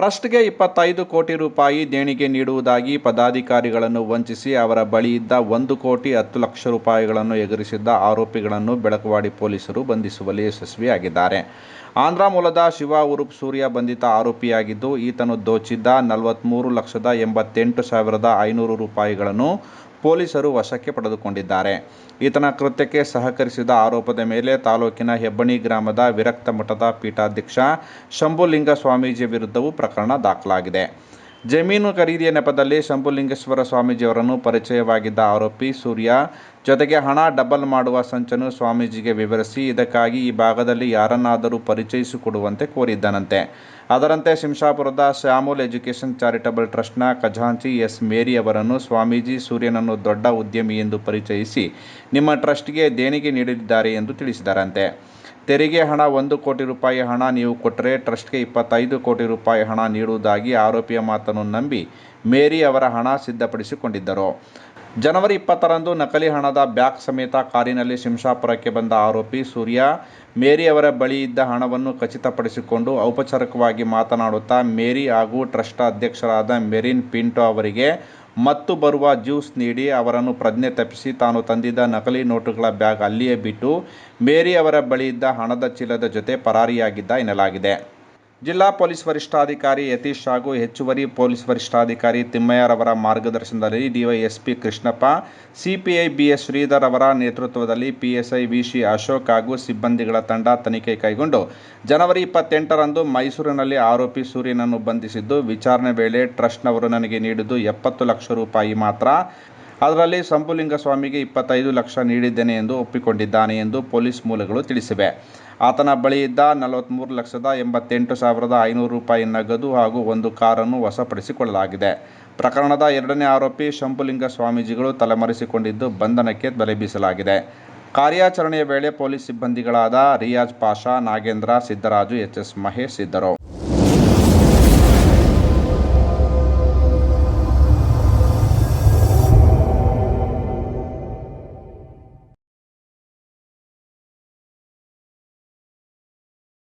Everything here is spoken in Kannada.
ಟ್ರಸ್ಟ್ಗೆ ಇಪ್ಪತ್ತೈದು ಕೋಟಿ ರೂಪಾಯಿ ದೇಣಿಗೆ ನೀಡುವುದಾಗಿ ಪದಾಧಿಕಾರಿಗಳನ್ನು ವಂಚಿಸಿ ಅವರ ಬಳಿ ಇದ್ದ ಒಂದು ಕೋಟಿ ಹತ್ತು ಲಕ್ಷ ರೂಪಾಯಿಗಳನ್ನು ಎಗರಿಸಿದ್ದ ಆರೋಪಿಗಳನ್ನು ಬೆಳಕವಾಡಿ ಪೊಲೀಸರು ಬಂಧಿಸುವಲ್ಲಿ ಯಶಸ್ವಿಯಾಗಿದ್ದಾರೆ. ಆಂಧ್ರ ಮೂಲದ ಶಿವ ಉರುಪ್ ಸೂರ್ಯ ಬಂಧಿತ ಆರೋಪಿಯಾಗಿದ್ದು, ಈತನು ದೋಚಿದ್ದ ನಲವತ್ತ್ಮೂರು ಲಕ್ಷದ ಎಂಬತ್ತೆಂಟು ಸಾವಿರದ ಐನೂರು ರೂಪಾಯಿಗಳನ್ನು ಪೊಲೀಸರು ವಶಕ್ಕೆ ಪಡೆದುಕೊಂಡಿದ್ದಾರೆ. ಈತನ ಕೃತ್ಯಕ್ಕೆ ಸಹಕರಿಸಿದ ಆರೋಪದ ಮೇಲೆ ತಾಲೂಕಿನ ಹೆಬ್ಬಣಿ ಗ್ರಾಮದ ವಿರಕ್ತ ಮಠದ ಪೀಠಾಧ್ಯಕ್ಷ ಶಂಭುಲಿಂಗ ಸ್ವಾಮೀಜಿ ವಿರುದ್ಧವೂ ಪ್ರಕರಣ ದಾಖಲಾಗಿದೆ. ಜಮೀನು ಖರೀದಿಯ ನೆಪದಲ್ಲಿ ಶಂಭುಲಿಂಗೇಶ್ವರ ಸ್ವಾಮೀಜಿಯವರನ್ನು ಪರಿಚಯವಾಗಿದ್ದ ಆರೋಪಿ ಸೂರ್ಯ, ಜೊತೆಗೆ ಹಣ ಡಬಲ್ ಮಾಡುವ ಸಂಚನ್ನು ಸ್ವಾಮೀಜಿಗೆ ವಿವರಿಸಿ, ಇದಕ್ಕಾಗಿ ಈ ಭಾಗದಲ್ಲಿ ಯಾರನ್ನಾದರೂ ಪರಿಚಯಿಸಿಕೊಡುವಂತೆ ಕೋರಿದ್ದನಂತೆ. ಅದರಂತೆ ಶಿಂಷಾಪುರದ ಶ್ಯಾಮುಲ್ ಎಜುಕೇಷನ್ ಚಾರಿಟಬಲ್ ಟ್ರಸ್ಟ್ನ ಖಜಾಂಚಿ ಎಸ್. ಮೇರಿ ಅವರನ್ನು ಸ್ವಾಮೀಜಿ ಸೂರ್ಯನನ್ನು ದೊಡ್ಡ ಉದ್ಯಮಿ ಎಂದು ಪರಿಚಯಿಸಿ, ನಿಮ್ಮ ಟ್ರಸ್ಟ್ಗೆ ದೇಣಿಗೆ ನೀಡಲಿದ್ದಾರೆ ಎಂದು ತಿಳಿಸಿದರಂತೆ. ತೆರಿಗೆ ಹಣ ಒಂದು ಕೋಟಿ ರೂಪಾಯಿ ಹಣ ನೀವು ಕೊಟ್ಟರೆ ಟ್ರಸ್ಟ್ಗೆ ಇಪ್ಪತ್ತೈದು ಕೋಟಿ ರೂಪಾಯಿ ಹಣ ನೀಡುವುದಾಗಿ ಆರೋಪಿಯ ಮಾತನ್ನು ನಂಬಿ ಮೇರಿ ಅವರ ಹಣ ಸಿದ್ಧಪಡಿಸಿಕೊಂಡಿದ್ದರು. ಜನವರಿ ಇಪ್ಪತ್ತರಂದು ನಕಲಿ ಹಣದ ಬ್ಯಾಗ್ ಸಮೇತ ಕಾರಿನಲ್ಲಿ ಶಿಂಷಾಪುರಕ್ಕೆ ಬಂದ ಆರೋಪಿ ಸೂರ್ಯ ಮೇರಿ ಅವರ ಬಳಿ ಇದ್ದ ಹಣವನ್ನು ಖಚಿತಪಡಿಸಿಕೊಂಡು ಔಪಚಾರಿಕವಾಗಿ ಮಾತನಾಡುತ್ತಾ ಮೇರಿ ಹಾಗೂ ಟ್ರಸ್ಟ್ ಅಧ್ಯಕ್ಷರಾದ ಮೆರಿನ್ ಪಿಂಟೋ ಅವರಿಗೆ ಮತ್ತು ಬರುವ ಜ್ಯೂಸ್ ನೀಡಿ ಅವರನ್ನು ಪ್ರಜ್ಞೆ ತಪ್ಪಿಸಿ ತಾನು ತಂದಿದ್ದ ನಕಲಿ ನೋಟುಗಳ ಬ್ಯಾಗ್ ಅಲ್ಲಿಯೇ ಬಿಟ್ಟು ಮೇರಿ ಅವರ ಬಳಿ ಇದ್ದ ಹಣದ ಚೀಲದ ಜೊತೆ ಪರಾರಿಯಾಗಿದ್ದ ಎನ್ನಲಾಗಿದೆ. ಜಿಲ್ಲಾ ಪೊಲೀಸ್ ವರಿಷ್ಠಾಧಿಕಾರಿ ಯತೀಶ್ ಹಾಗೂ ಹೆಚ್ಚುವರಿ ಪೊಲೀಸ್ ವರಿಷ್ಠಾಧಿಕಾರಿ ತಿಮ್ಮಯ್ಯರವರ ಮಾರ್ಗದರ್ಶನದಲ್ಲಿ DYSP Krishnappa, CPI BS Sridhar ಅವರ ನೇತೃತ್ವದಲ್ಲಿ ಪಿಎಸ್ಐ ವಿಶಿ ಅಶೋಕ್ ಹಾಗೂ ಸಿಬ್ಬಂದಿಗಳ ತಂಡ ತನಿಖೆ ಕೈಗೊಂಡು ಜನವರಿ ಇಪ್ಪತ್ತೆಂಟರಂದು ಮೈಸೂರಿನಲ್ಲಿ ಆರೋಪಿ ಸೂರ್ಯನನ್ನು ಬಂಧಿಸಿದ್ದು, ವಿಚಾರಣೆ ವೇಳೆ ಟ್ರಸ್ಟ್ನವರು ನನಗೆ ನೀಡಿದ್ದು ಎಪ್ಪತ್ತು ಲಕ್ಷ ರೂಪಾಯಿ ಮಾತ್ರ. ಅದರಲ್ಲಿ ಸಂಪುಲಿಂಗ ಸ್ವಾಮಿಗೆ ಇಪ್ಪತ್ತೈದು ಲಕ್ಷ ನೀಡಿದ್ದೇನೆ ಎಂದು ಒಪ್ಪಿಕೊಂಡಿದ್ದಾನೆ ಎಂದು ಪೊಲೀಸ್ ಮೂಲಗಳು ತಿಳಿಸಿವೆ. ಆತನ ಬಳಿ ಇದ್ದ ನಲವತ್ತ್ಮೂರು ಲಕ್ಷದ ಎಂಬತ್ತೆಂಟು ಸಾವಿರದ ಐನೂರು ರೂಪಾಯಿ ನಗದು ಹಾಗೂ ಒಂದು ಕಾರನ್ನು ವಶಪಡಿಸಿಕೊಳ್ಳಲಾಗಿದೆ. ಪ್ರಕರಣದ ಎರಡನೇ ಆರೋಪಿ ಶಂಭುಲಿಂಗ ಸ್ವಾಮೀಜಿಗಳು ತಲೆಮರೆಸಿಕೊಂಡಿದ್ದು ಬಂಧನಕ್ಕೆ ಬಲೆ ಬೀಸಲಾಗಿದೆ ಕಾರ್ಯಾಚರಣೆಯ ವೇಳೆ ಪೊಲೀಸ್ ಸಿಬ್ಬಂದಿಗಳಾದ ರಿಯಾಜ್ ಪಾಷಾ, ನಾಗೇಂದ್ರ, ಸಿದ್ದರಾಜು, ಎಚ್ ಎಸ್ ಮಹೇಶ್ ಇದ್ದರು.